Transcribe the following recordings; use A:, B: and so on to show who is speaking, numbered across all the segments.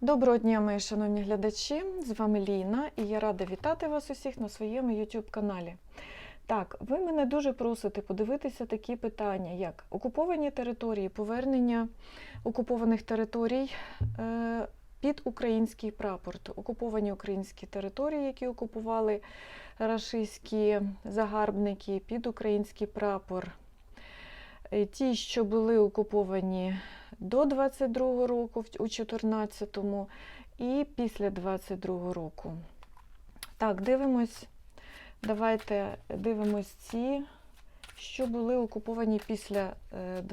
A: Доброго дня, мої шановні глядачі! З вами Ліна, і я рада вітати вас усіх на своєму YouTube каналі. Так, ви мене дуже просите подивитися такі питання, як окуповані території, повернення окупованих територій е, під український прапор, окуповані українські території, які окупували рашистські загарбники під український прапор. Е, Ті, що були окуповані до 22-го року, у 14-му, і після 22-го року. Так, дивимось. Давайте дивимось ці, що були окуповані після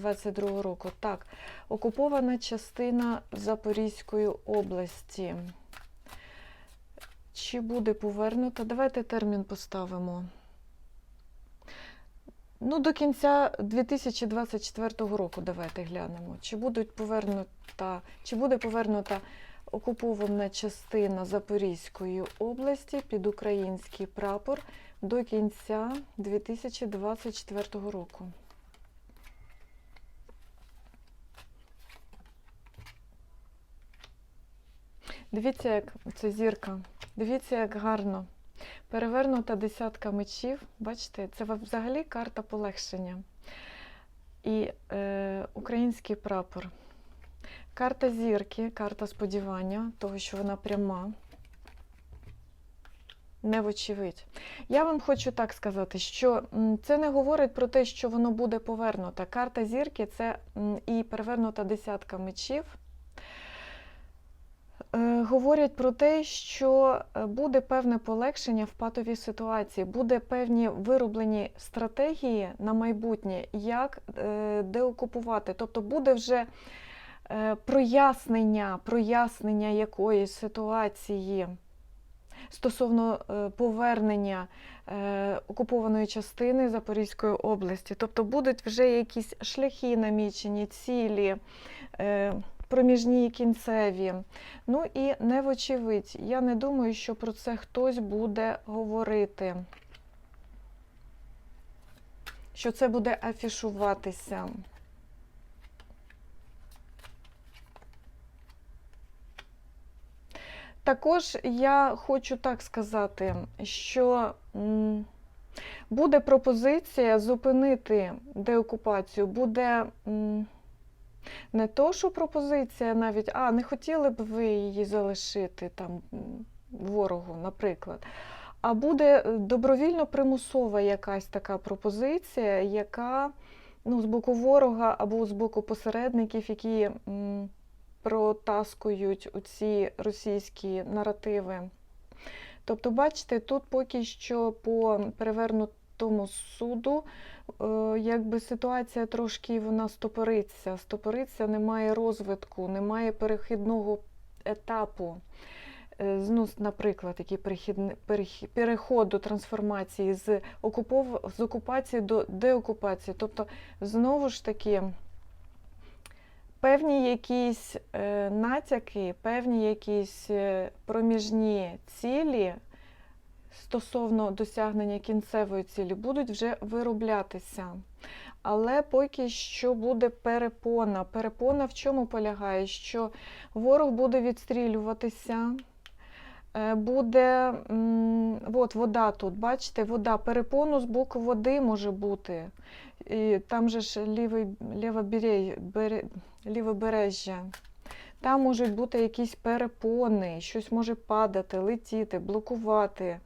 A: 22-го року. Так, окупована частина Запорізької області. Чи буде повернута? Давайте термін поставимо. Ну, до кінця 2024 року давайте глянемо. Чи будуть повернута, чи буде повернута окупована частина Запорізької області під український прапор до кінця 2024 року. Дивіться, як це зірка. Дивіться, як гарно. Перевернута десятка мечів. Бачите, це взагалі карта полегшення. І е, український прапор. Карта зірки, карта сподівання, того, що вона пряма. Не вочевидь. Я вам хочу так сказати, що це не говорить про те, що воно буде повернуто. Карта зірки це і перевернута десятка мечів. Е, Говорять про те, що е, буде певне полегшення в патовій ситуації, буде певні вироблені стратегії на майбутнє, як е, деокупувати. Тобто буде вже прояснення, прояснення якоїсь ситуації стосовно повернення окупованої частини Запорізької області. Тобто будуть вже якісь шляхи намічені, цілі. Проміжні і кінцеві. Ну і не вочевидь. Я не думаю, що про це хтось буде говорити. Що це буде афішуватися. Також я хочу так сказати, що буде пропозиція зупинити деокупацію, буде. Не то, що пропозиція навіть, а не хотіли б ви її залишити там ворогу, наприклад. А буде е, добровільно примусова якась така пропозиція, яка ну, з боку ворога або з боку посередників, які м, протаскують ці російські наративи. Тобто, бачите, тут поки що по перевернутому суду е, якби ситуація трошки вона стопориться. Стопориться, немає розвитку, немає перехідного етапу. Е, Ну, наприклад, який перехі- переходу трансформації з, окупов... з окупації до деокупації. Тобто, знову ж таки, певні якісь е, натяки, певні якісь проміжні цілі стосовно досягнення кінцевої цілі будуть вже вироблятися. Але поки що буде перепона. Перепона в чому полягає? Що ворог буде відстрілюватися. е, Буде от вода тут, бачите, вода, перепону з боку води може бути. І там же ж лівобережжя, бере, лівобережжя. Там можуть бути якісь перепони, щось може падати, летіти, блокувати,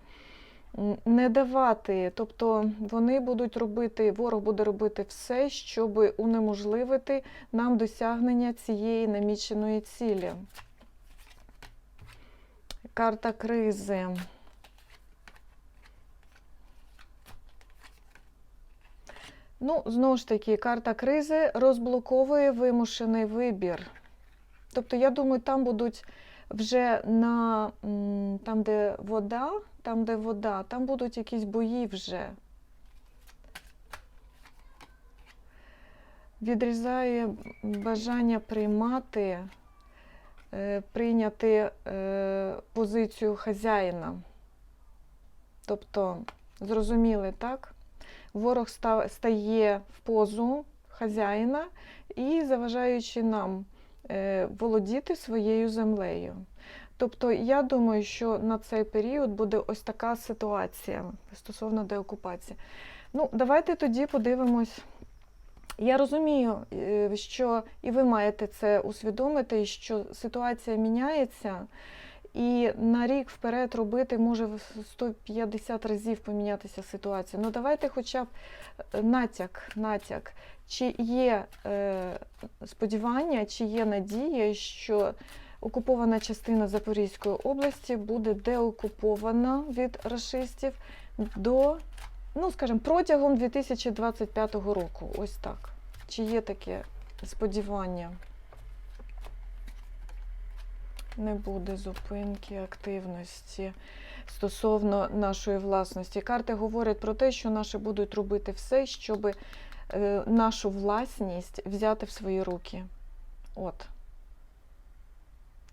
A: не давати. Тобто вони будуть робити, ворог буде робити все, щоб унеможливити нам досягнення цієї наміченої цілі. Карта кризи. Ну, знову ж таки, карта кризи розблоковує вимушений вибір. Тобто, я думаю, там будуть вже на там, де вода, там, де вода, там будуть якісь бої вже. Відрізає бажання приймати, е, прийняти е, позицію хазяїна. Тобто, зрозуміли, так? Ворог стає в позу хазяїна і заважаючи нам володіти своєю землею. Тобто, я думаю, що на цей період буде ось така ситуація стосовно деокупації. Ну, давайте тоді подивимось. Я розумію, е, що і ви маєте це усвідомити, що ситуація міняється, і на рік вперед робити може в 150 разів помінятися ситуація. Ну давайте хоча б е, натяк, натяк. Чи є е, сподівання, чи є надія, що окупована частина Запорізької області буде деокупована від рашистів до, ну скажімо, протягом 2025 року. Ось так. Чи є таке сподівання? Не буде зупинки активності стосовно нашої власності. Карти говорять про те, що наші будуть робити все, щоб е, нашу власність взяти в свої руки. От.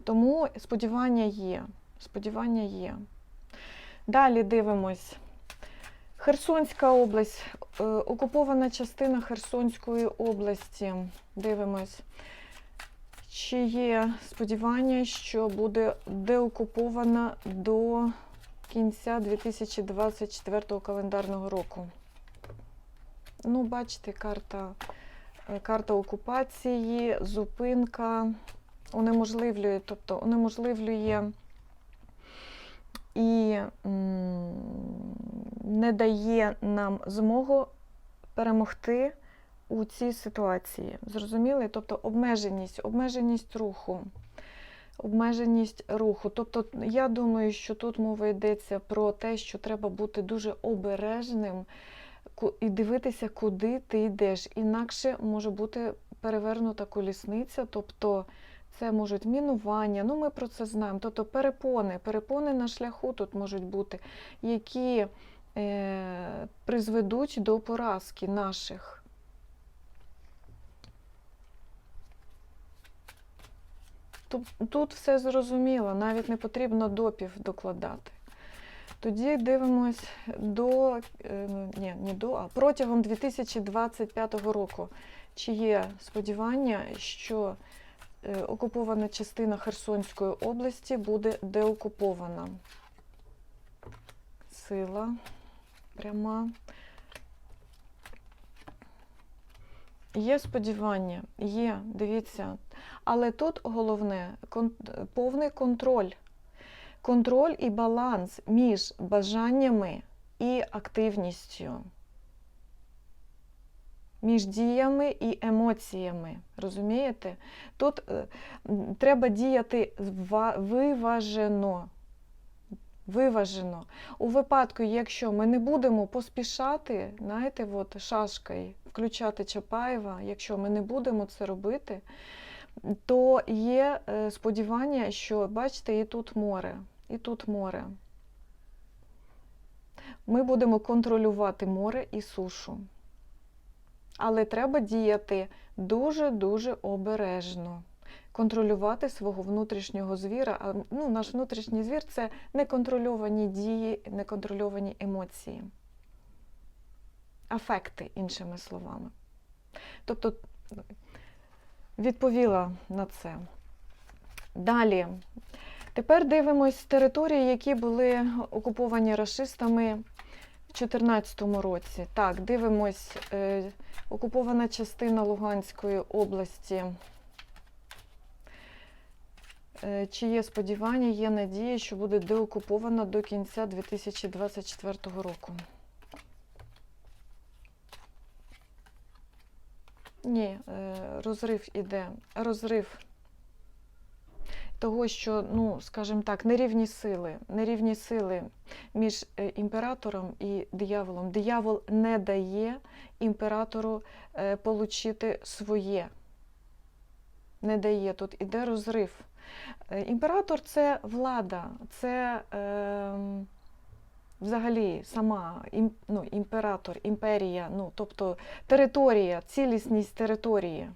A: Тому сподівання є. Сподівання є. Далі дивимось. Херсонська область, е, окупована частина Херсонської області. Дивимось. Чи є сподівання, що буде деокупована до кінця 2024 календарного року? Ну, бачите, карта, е, карта окупації, зупинка унеможливлює, тобто унеможливлює і не дає нам змогу перемогти у цій ситуації. Зрозуміли? Тобто обмеженість, обмеженість руху. Обмеженість руху. Тобто, я думаю, що тут мова йдеться про те, що треба бути дуже обережним і дивитися, куди ти йдеш. Інакше може бути перевернута колісниця, тобто це можуть мінування, ну ми про це знаємо. Тобто перепони, перепони на шляху тут можуть бути, які е, призведуть до поразки наших. Тут, все зрозуміло, навіть не потрібно допів докладати. Тоді дивимось до, е, ні, не до, а протягом 2025 року. Чи є сподівання, що е, окупована частина Херсонської області буде деокупована? Сила пряма. Є сподівання, є, дивіться. Але тут головне повний контроль. Контроль і баланс між бажаннями і активністю. Між діями і емоціями. Розумієте? Тут е, треба діяти виважено. Виважено. У випадку, якщо ми не будемо поспішати, знаєте, от шашкою включати Чапаєва, якщо ми не будемо це робити, то є е, сподівання, що, бачите, і тут море, і тут море. Ми будемо контролювати море і сушу. Але треба діяти дуже-дуже обережно. Контролювати свого внутрішнього звіра. А ну, наш внутрішній звір це неконтрольовані дії, неконтрольовані емоції. Афекти, іншими словами. Тобто відповіла на це. Далі. Тепер дивимось території, які були окуповані рашистами в 2014 році. Так, дивимось е, окупована частина Луганської області. Е, Чи є сподівання, є надія, що буде деокупована до кінця 2024 року? Ні, е, розрив іде. Розрив того, що, ну, скажімо так, нерівні сили, нерівні сили між е, імператором і дияволом. Диявол не дає імператору е, получити своє. Не дає. Тут іде розрив. Е, Імператор це влада, це е, взагалі сама ім, ну, імператор, імперія, ну, тобто територія, цілісність території.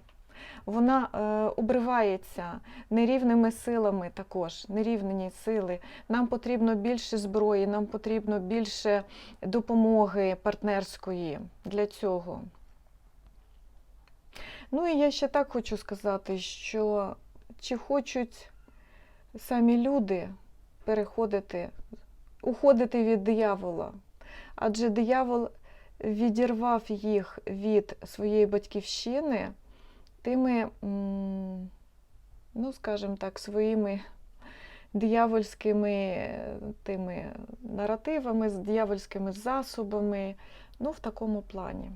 A: Вона е, обривається нерівними силами також, нерівнені сили. Нам потрібно більше зброї, нам потрібно більше допомоги партнерської для цього. Ну і я ще так хочу сказати, що чи хочуть самі люди переходити, уходити від диявола. Адже диявол відірвав їх від своєї батьківщини тими, ну, скажімо так, своїми диявольськими е, тими наративами, з диявольськими засобами, ну, в такому плані.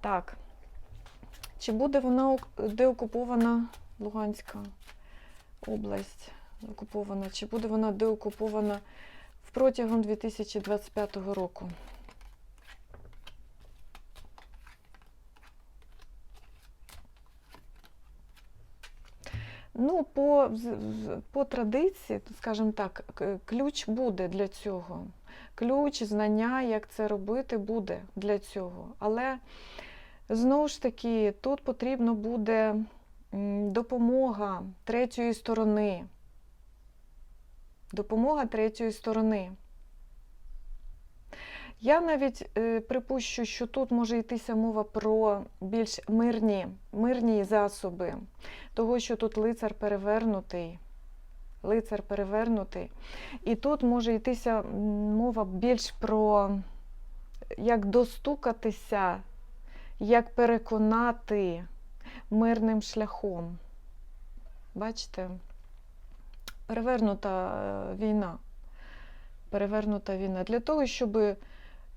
A: Так. Чи буде вона деокупована Луганська область окупована, чи буде вона деокупована протягом 2025 року? Ну, по, по традиції, скажімо так, ключ буде для цього. Ключ, знання, як це робити, буде для цього. Але знову ж таки, тут потрібно буде допомога третьої сторони. Допомога третьої сторони. Я навіть е, припущу, що тут може йтися мова про більш мирні, мирні засоби, того, що тут лицар перевернутий. Лицар перевернутий. І тут може йтися мова більш про як достукатися, як переконати мирним шляхом. Бачите? Перевернута е, війна. Перевернута війна. Для того, щоб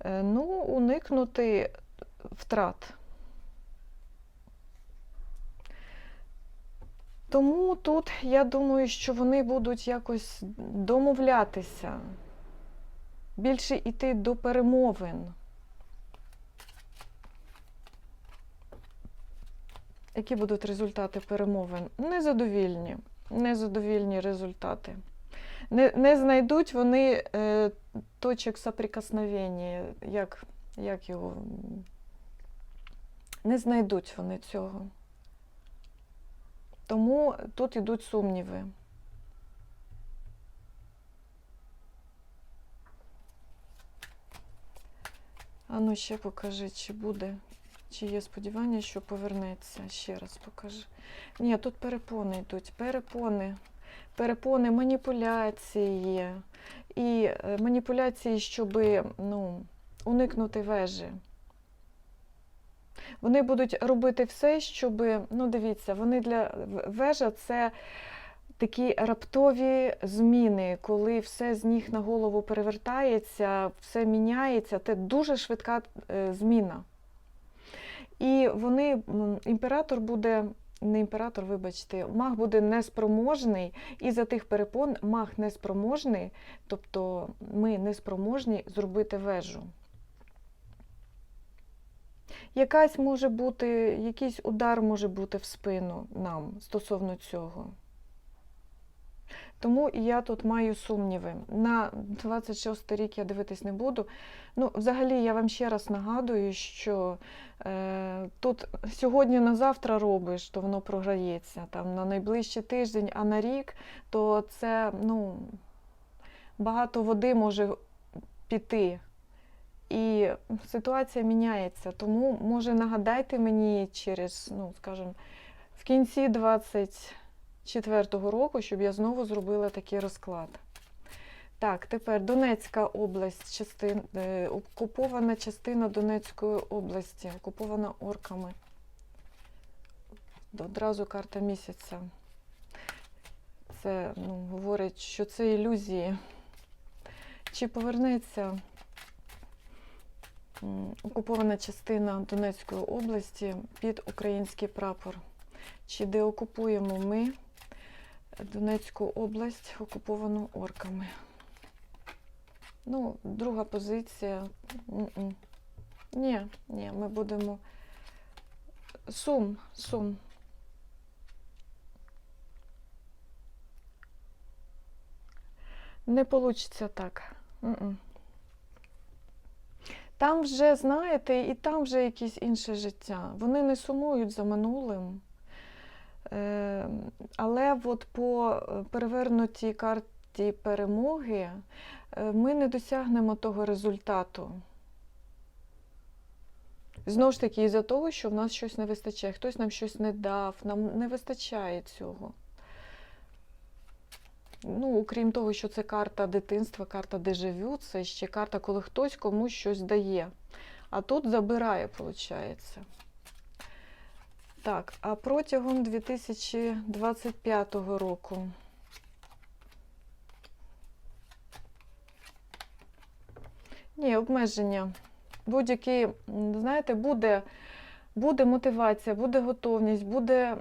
A: ну, уникнути втрат. Тому тут я думаю, що вони будуть якось домовлятися, більше йти до перемовин. Які будуть результати перемовин? Незадовільні. Незадовільні результати. Не, не знайдуть вони е, точок соприкосновення, як, як його. Не знайдуть вони цього. Тому тут йдуть сумніви. А ну ще покажи, чи буде, чи є сподівання, що повернеться. Ще раз покажи. Ні, тут перепони йдуть. Перепони. Перепони, маніпуляції. І е, маніпуляції, щоб ну, уникнути вежі. Вони будуть робити все, щоб, ну дивіться, вони для вежа це такі раптові зміни, коли все з ніг на голову перевертається, все міняється. Це дуже швидка е, зміна. І вони, імператор буде, не імператор, вибачте, маг буде неспроможний, і за тих перепон маг неспроможний, тобто ми неспроможні зробити вежу. Якась може бути, якийсь удар може бути в спину нам стосовно цього. Тому і я тут маю сумніви. На 26 рік я дивитись не буду. Ну, взагалі, я вам ще раз нагадую, що е, тут сьогодні на завтра робиш, то воно програється. Там на найближчий тиждень, а на рік, то це ну, багато води може піти. І ситуація міняється. Тому, може, нагадайте мені через, ну, скажімо, в кінці 24-го року, щоб я знову зробила такий розклад. Так, тепер Донецька область, частин, е, окупована частина Донецької області, окупована орками. Одразу карта місяця. Це ну, говорить, що це ілюзії. Чи повернеться окупована частина Донецької області під український прапор? Чи деокупуємо ми Донецьку область, окуповану орками? Ну, друга позиція. Ні, ні, ми будемо. Сум, сум. Не вийде так. Там вже, знаєте, і там вже якесь інше життя. Вони не сумують за минулим. Е, але от по е, перевернутій карті перемоги е, ми не досягнемо того результату. Знову ж таки, із-за того, що в нас щось не вистачає, хтось нам щось не дав, нам не вистачає цього. Ну, окрім того, що це карта дитинства, карта дежавю, це ще карта, коли хтось комусь щось дає. А тут забирає, виходить. Так, а протягом 2025 року. Ні, обмеження. Будь-які, знаєте, буде, буде мотивація, буде готовність, буде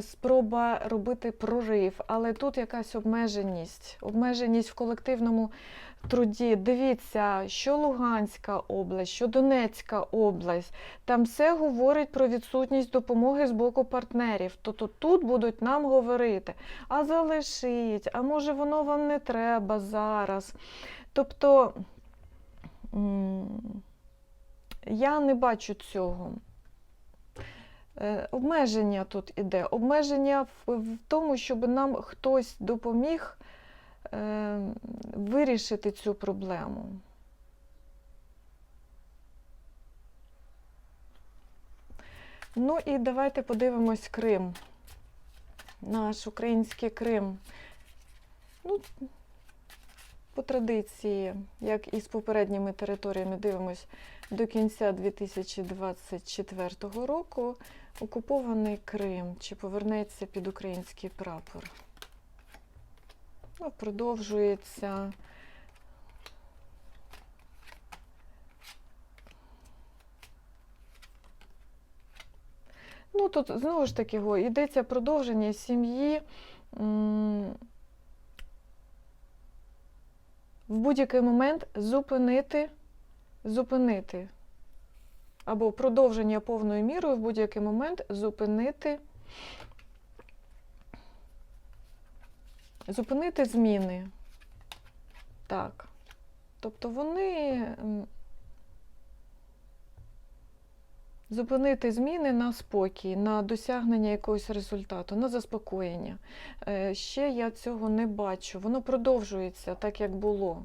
A: спроба робити прорив, але тут якась обмеженість, обмеженість в колективному труді. Дивіться, що Луганська область, що Донецька область, там все говорить про відсутність допомоги з боку партнерів. Тобто тут будуть нам говорити, а залишіть, а може воно вам не треба зараз. Тобто. я не бачу цього. Е, Обмеження тут іде. Обмеження в, тому, щоб нам хтось допоміг е, вирішити цю проблему. Ну і давайте подивимось Крим. Наш український Крим. Ну, по традиції, як і з попередніми територіями, дивимось до кінця 2024 року окупований Крим. Чи повернеться під український прапор? Ну, продовжується. Ну, тут знову ж таки йдеться продовження сім'ї. В будь-який момент зупинити, зупинити. Або продовження повною мірою в будь-який момент зупинити. Зупинити зміни. Так. Тобто вони зупинити зміни на спокій, на досягнення якогось результату, на заспокоєння. Е, Ще я цього не бачу. Воно продовжується так, як було.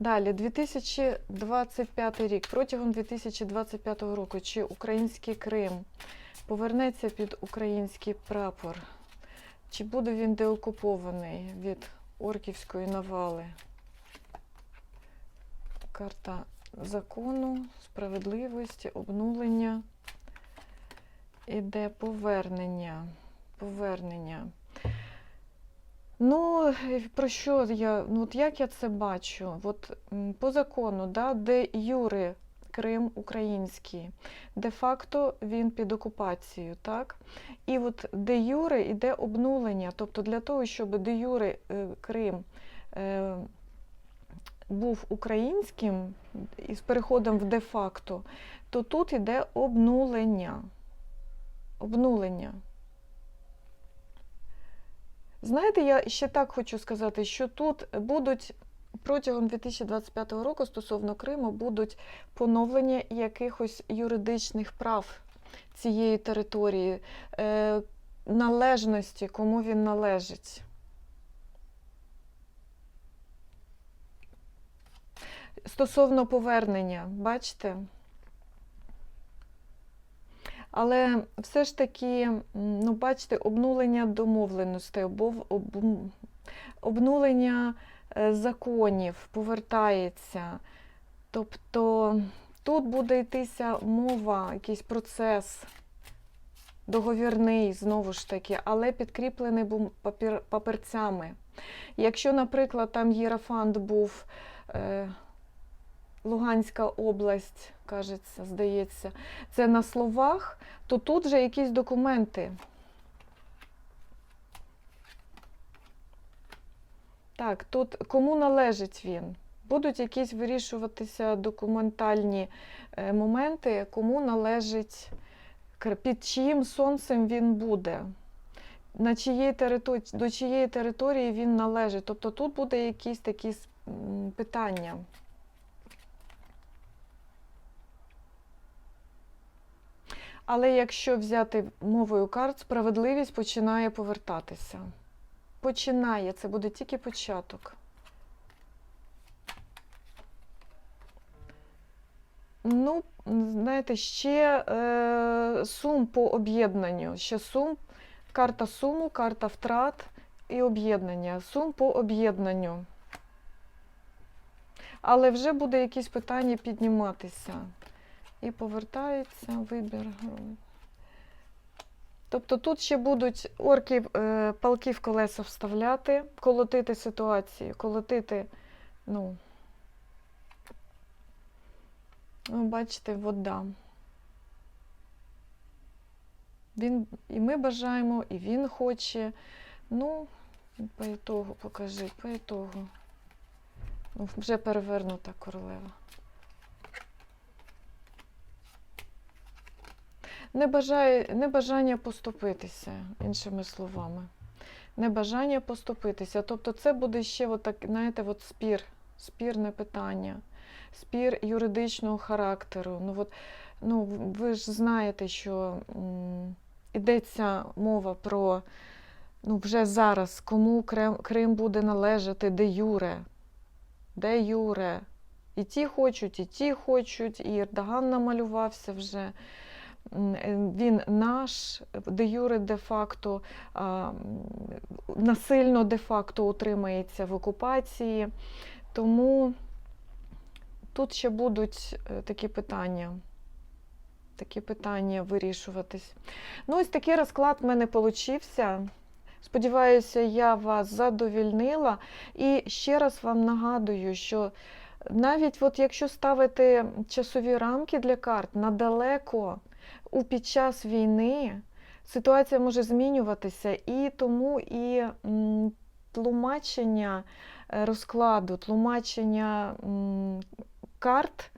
A: Далі, 2025 рік, протягом 2025 року, чи український Крим повернеться під український прапор? Чи буде він деокупований від орківської навали? Карта закону, справедливості, обнулення. Іде повернення. Повернення. Ну, е, про що я? Ну, от як я це бачу? От по закону, да, де Юри Крим український, де-факто він під окупацією, так? І от де Юри іде обнулення. Тобто для того, щоб де Юри е, Крим е, був українським і з переходом в де-факто, то тут іде обнулення. Обнулення. Знаєте, я ще так хочу сказати, що тут будуть протягом 2025 року стосовно Криму будуть поновлення якихось юридичних прав цієї території, е, належності, кому він належить. Стосовно повернення, бачите? Але все ж таки, ну, бачите, обнулення домовленостей, обнулення е, законів повертається. Тобто тут буде йтися мова, якийсь процес договірний, знову ж таки, але підкріплений папір- папірцями. Якщо, наприклад, там Єрофант був. Е, Луганська область, кажеться, здається, це на словах, то тут вже якісь документи. Так, тут кому належить він? Будуть якісь вирішуватися документальні е, моменти, кому належить, під чиїм сонцем він буде, на чиєї території, до чиєї території він належить. Тобто тут буде якісь такі питання. Але якщо взяти мовою карт, справедливість починає повертатися. Починає, це буде тільки початок. Ну, знаєте, ще е, сум по об'єднанню. Ще сум, карта суму, карта втрат, і об'єднання, сум по об'єднанню. Але вже буде якісь питання підніматися. І повертається вибір. грошей. Тобто тут ще будуть орки е, палки в колеса вставляти, колотити ситуацію, колотити, ну, ну бачите, вода. Він, і ми бажаємо, і він хоче. Ну, по ітогу покажи, по ітогу. Ну, Вже перевернута королева. Небажає, небажання поступитися, іншими словами. Небажання поступитися. Тобто це буде ще от знаєте, от спір, спірне питання, спір юридичного характеру. Ну, от, ну, ви ж знаєте, що м, йдеться мова про ну, вже зараз, кому Крим, Крим буде належати де юре. Де юре. І ті хочуть, і ті хочуть, і Ердоган намалювався вже. Е, Він наш, де юре де-факто, насильно де-факто утримається в окупації. Тому тут ще будуть е, такі питання. Такі питання вирішуватись. Ну, ось такий розклад в мене получився. Сподіваюся, я вас задовільнила. І ще раз вам нагадую, що навіть от якщо ставити часові рамки для карт надалеко у під час війни, ситуація може змінюватися, і тому і тлумачення е, розкладу, тлумачення карт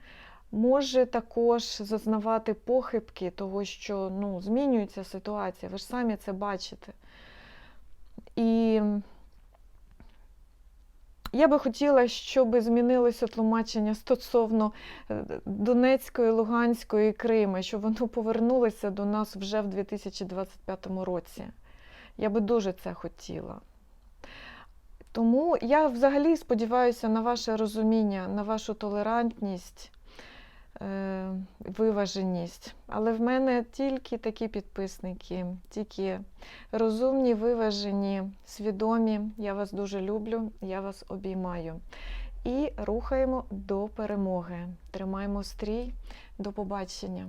A: може також зазнавати похибки, того, що ну, змінюється ситуація. Ви ж самі це бачите. І я би хотіла, щоб змінилося тлумачення стосовно е, Донецької, Луганської і Криму, щоб воно повернулося до нас вже в 2025 році. Я би дуже це хотіла. Тому я взагалі сподіваюся на ваше розуміння, на вашу толерантність, виваженість. Але в мене тільки такі підписники, тільки розумні, виважені, свідомі. Я вас дуже люблю, я вас обіймаю. І рухаємо до перемоги. Тримаємо стрій. До побачення.